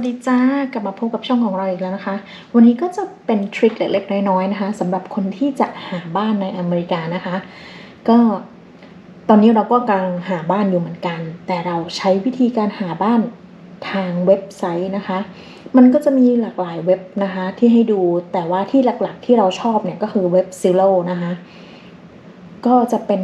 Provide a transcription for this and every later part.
สวัสดีจ้ากลับมาพบกับช่องของเราอีกแล้วนะคะ วันนี้ก็จะเป็นทริคเล็กๆน้อยๆนะคะสำหรับคนที่จะหาบ้านในอเมริกานะคะ ก็ตอนนี้เราก็กำลังหาบ้านอยู่เหมือนกัน แต่เราใช้วิธีการหาบ้านทางเว็บไซต์นะคะ มันก็จะมีหลากหลายเว็บนะคะที่ให้ดูแต่ว่าที่หลักๆที่เราชอบเนี่ยก็คือเว็บ Zillow นะคะก็จะเป็น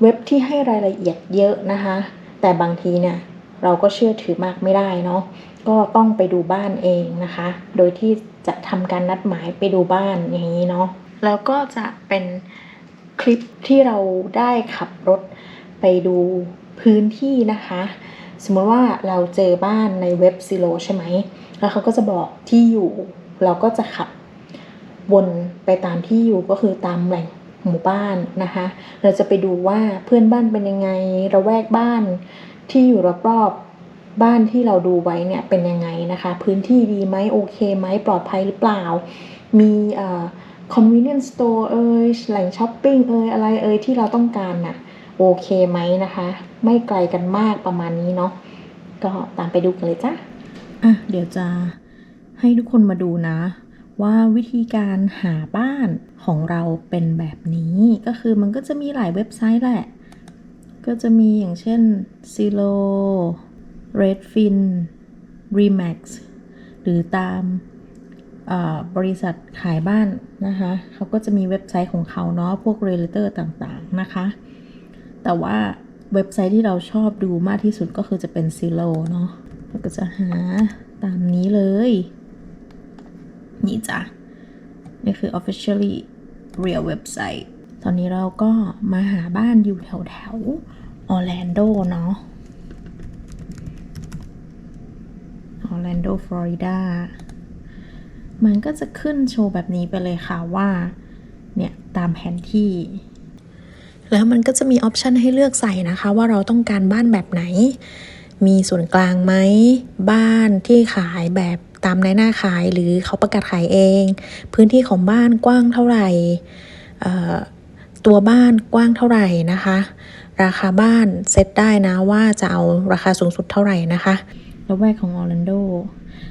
เว็บที่ให้รายละเอียดเยอะนะคะ แต่บางทีเนี่ยเราก็เชื่อถือมากไม่ได้เนาะ ก็ต้องไปดูบ้านเองนะคะ โดยที่จะทำการนัดหมายไปดูบ้านอย่างนี้เนาะ แล้วก็จะเป็นคลิปที่เราได้ขับรถไปดูพื้นที่นะคะ สมมติว่าเราเจอบ้านในเว็บซิโลใช่ไหม แล้วเขาก็จะบอกที่อยู่ เราก็จะขับวนไปตามที่อยู่ก็คือตามแหล่งหมู่บ้านนะคะ เราจะไปดูว่าเพื่อนบ้านเป็นยังไงระแวกบ้านที่อยู่รอบๆ บ้านที่เราดูไว้เนี่ยเป็นยังไงนะคะ พื้นที่ดีไหมโอเคไหมปลอดภัยหรือเปล่า มีเอ่อ convenience store เอ่ยแหล่งช้อปปิ้งเอ่ยอะไรเอ่ยที่เราต้องการน่ะโอเคไหมนะคะ ไม่ไกลกันมากประมาณนี้เนาะก็ตามไปดูกันเลยจ้ะอะเดี๋ยวจะให้ทุกคนมาดูนะ ว่าวิธีการหาบ้านของเราเป็นแบบนี้ก็คือมันก็จะมีหลายเว็บไซต์แหละ ก็จะมีอย่างเช่น Zillow Redfin Remax หรือตามบริษัทขายบ้านนะคะเขาก็จะมีเว็บไซต์ของเขาเนาะพวก Realtor ต่างๆนะคะ แต่ว่าเว็บไซต์ที่เราชอบดูมากที่สุดก็คือจะเป็น Zillow เนาะเราก็จะหาตามนี้เลย นี่จ้ะ นี่คือ officially real website ตอนนี้เราก็มาหาบ้านอยู่แถวแถวออร์แลนโดเนาะ ออร์ แลนโดฟลอริดา มันก็จะขึ้นโชว์แบบนี้ไปเลยค่ะว่า เนี่ย ตามแผนที่ แล้วมันก็จะมีออปชันให้เลือกใส่นะคะว่าเราต้องการบ้านแบบไหน มีส่วนกลางไหม บ้านที่ขายแบบตามในหน้าขายหรือเขาประกาศขายเอง พื้นที่ของบ้านกว้างเท่าไหร่ตัวบ้านกว้างเท่าไหร่นะคะ ราคาบ้านเซตได้นะว่าจะเอาราคาสูงสุดเท่าไหร่นะคะ ล้วแวกของออร์แลนโด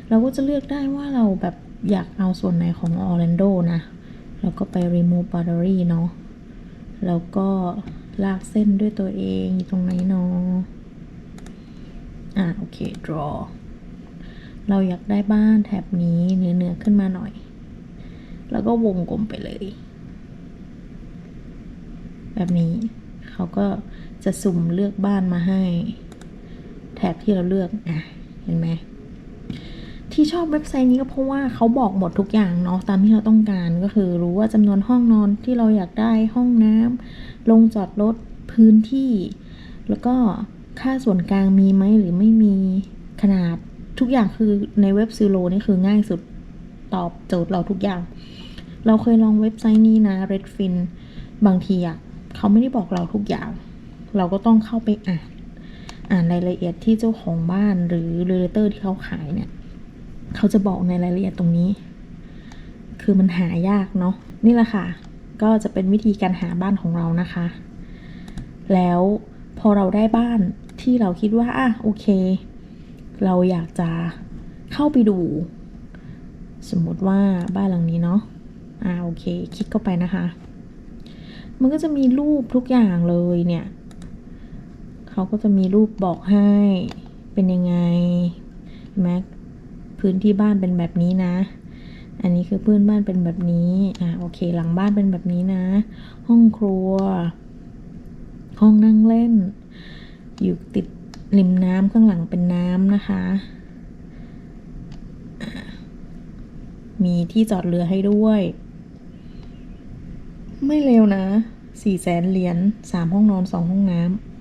เราก็จะเลือกได้ว่าเราแบบอยากเอาส่วนไหนของออร์แลนโดนะ แล้วก็ไป remove boundary เนาะ แล้วก็ลากเส้นด้วยตัวเองตรงไหนเนาะ อะโอเค draw เราอยากได้บ้านแถบนี้เนื้อเนื้อขึ้นมาหน่อย แล้วก็วงกลมไปเลย แบบนี้ เขาก็จะสุ่มเลือกบ้านมาให้ แถบที่เราเลือกอะ เห็นไหมที่ชอบเว็บไซต์นี้ก็เพราะว่าเขาบอกหมดทุกอย่างเนาะตามที่เราต้องการก็คือรู้ว่าจำนวนห้องนอนที่เราอยากได้ห้องน้ำลงจอดรถพื้นที่ แล้วก็ค่าส่วนกลางมีไหมหรือไม่มีขนาดทุกอย่างคือในเว็บซิโลนี่คือง่ายสุดตอบโจทย์เราทุกอย่าง เราเคยลองเว็บไซต์นี้นะ Redfin บางทีอะเขาไม่ได้บอกเราทุกอย่าง เราก็ต้องเข้าไปอ่าน รายละเอียดที่เจ้าของบ้านหรือเรเลเตอร์ที่เขาขายเนี่ยเขาจะบอกในรายละเอียดตรงนี้ คือมันหายากเนาะนี่แหละค่ะ ก็จะเป็นวิธีการหาบ้านของเรานะคะ แล้วพอเราได้บ้านที่เราคิดว่าอะโอเค เราอยากจะเข้าไปดู สมมติว่าบ้านหลังนี้เนาะอ่าโอเค คลิกเข้าไปนะคะ มันก็จะมีรูปทุกอย่างเลยเนี่ย เขาก็จะมีรูปบอกให้เป็นยังไงเห็นไหมพื้นที่บ้านเป็นแบบนี้นะ อันนี้คือพื้นบ้านเป็นแบบนี้ อ่าโอเค หลังบ้านเป็นแบบนี้นะ ห้องครัว ห้องนั่งเล่น อยู่ติดริมน้ำข้างหลังเป็นน้ำนะคะ มีที่จอดเรือให้ด้วย ไม่เร็วนะสี่แสนเหรียญสามห้องนอนสองห้องน้ำ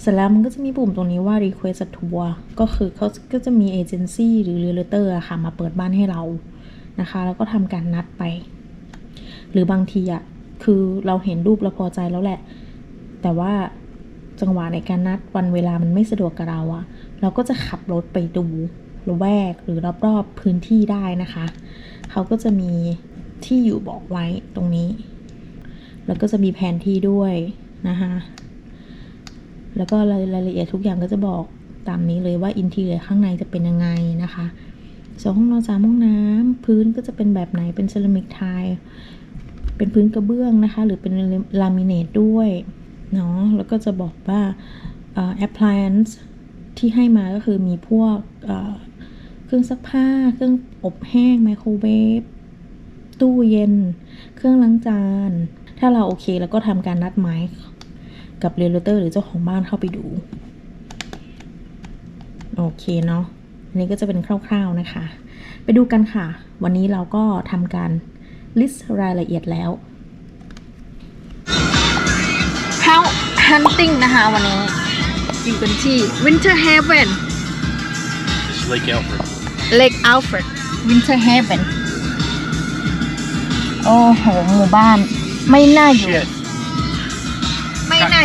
เสร็จแล้วมันก็จะมีปุ่มตรงนี้ว่า request tour ก็คือเขาก็จะมีเอเจนซี่หรือ realtor อะค่ะ มาเปิดบ้านให้เรานะคะ แล้วก็ทำการนัดไป หรือบางทีอะคือเราเห็นรูปเราพอใจแล้วแหละ แต่ว่าจังหวะในการนัดวันเวลามันไม่สะดวกกับเราอะเราก็จะขับรถไปดูระแวกหรือรอบๆพื้นที่ได้นะคะ เขาก็จะมีที่อยู่บอกไว้ตรงนี้ แล้วก็จะมีแผนที่ด้วยนะคะ แล้วก็รายรายละเอียดทุกอย่างก็จะบอกตามนี้เลยว่าอินทีเรียข้างในจะเป็นยังไงนะคะสองห้องนอนสามห้องน้ำพื้นก็จะเป็นแบบไหนเป็นเซรามิกไทล์เป็นพื้นกระเบื้องนะคะ หรือเป็นลามิเนตด้วยเนาะแล้วก็จะบอกว่าเอ่อ appliance ที่ให้มาก็คือมีพวกเอ่อเครื่องซักผ้า เครื่องอบแห้งไมโครเวฟตู้เย็น เครื่องล้างจาน ถ้าเราโอเค แล้วก็ทำการนัดหมาย กับเรียลเตอร์หรือเจ้าของบ้านเข้าไปดู โอเคเนาะอันนี้ก็จะเป็นคร่าวๆนะคะ ไปดูกันค่ะ วันนี้เราก็ทำการ list รายละเอียดแล้ว House Hunting นะคะวันนี้อยู่กันที่ Winter Haven This is Lake Alfred. Lake Alfred Winter Haven โอ้โห หมู่บ้าน ไม่น่าอยู่ Shit. ไม่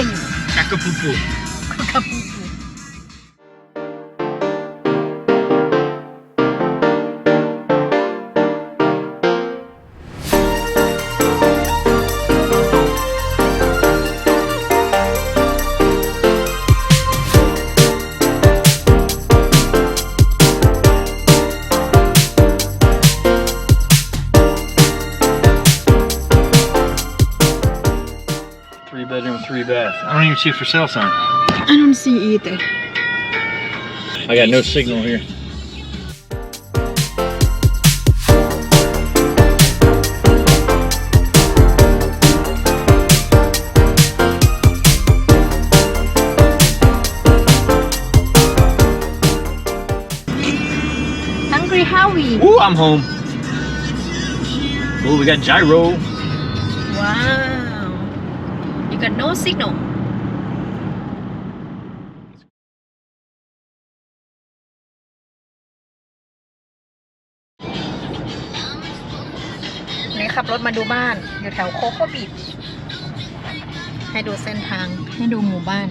bedroom, three bath. I don't even see a for sale sign. I don't see either I got no signal here. Hungry Howie Ooh, I'm home. Ooh, we got gyro. Wow got no signal นี่ขับรถมาดูบ้าน อยู่แถวโคโคบีดให้ดูเส้นทางให้ดูหมู่บ้าน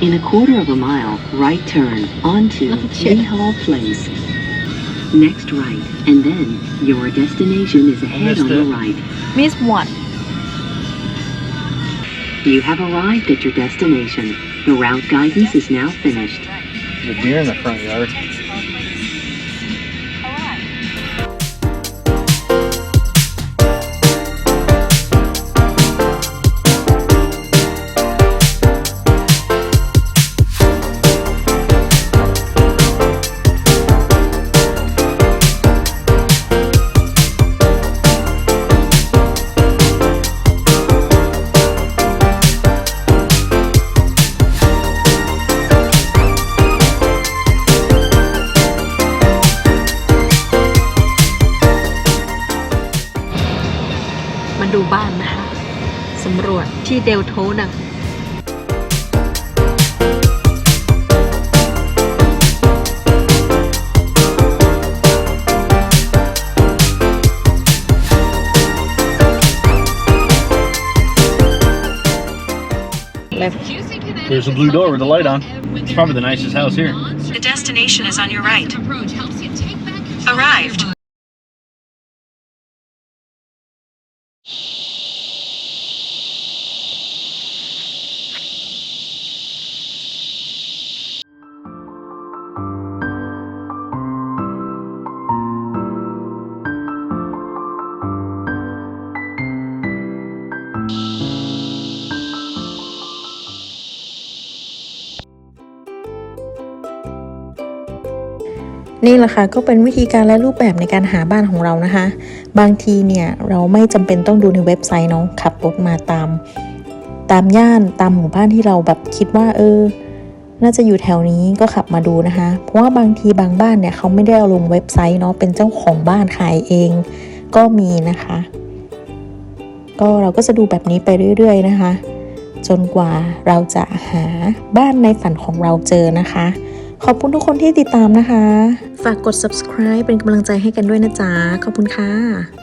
In a quarter of a mile, right turn onto shit. Lee Hall Place. Next right, and then your destination is ahead on the right. Miss one You have arrived at your destination. The route guidance is now finished. There's a deer in the front yard. บ้านนะคะ สำรวจที่เดลโทนะ There's a blue door with the light on. It's probably the nicest house here. The destination is on your right. Arrived. นี่แหละค่ะก็เป็นวิธีการและรูปแบบในการหาบ้านของเรานะคะ บางทีเนี่ยเราไม่จำเป็นต้องดูในเว็บไซต์เนาะขับรถมาตาม ตามย่านตามหมู่บ้านที่เราแบบคิดว่าเออ น่าจะอยู่แถวนี้ก็ขับมาดูนะคะ เพราะว่าบางทีบางบ้านเนี่ยเขาไม่ได้เอาลงเว็บไซต์เนาะเป็นเจ้าของบ้านขายเองก็มีนะคะ ก็เราก็จะดูแบบนี้ไปเรื่อย ๆ นะคะ จนกว่าเราจะหาบ้านในฝันของเราเจอนะคะ ขอบคุณทุกคนที่ติดตามนะคะ ฝากกด subscribe เป็นกำลังใจให้กันด้วยนะจ๊ะ ขอบคุณค่ะ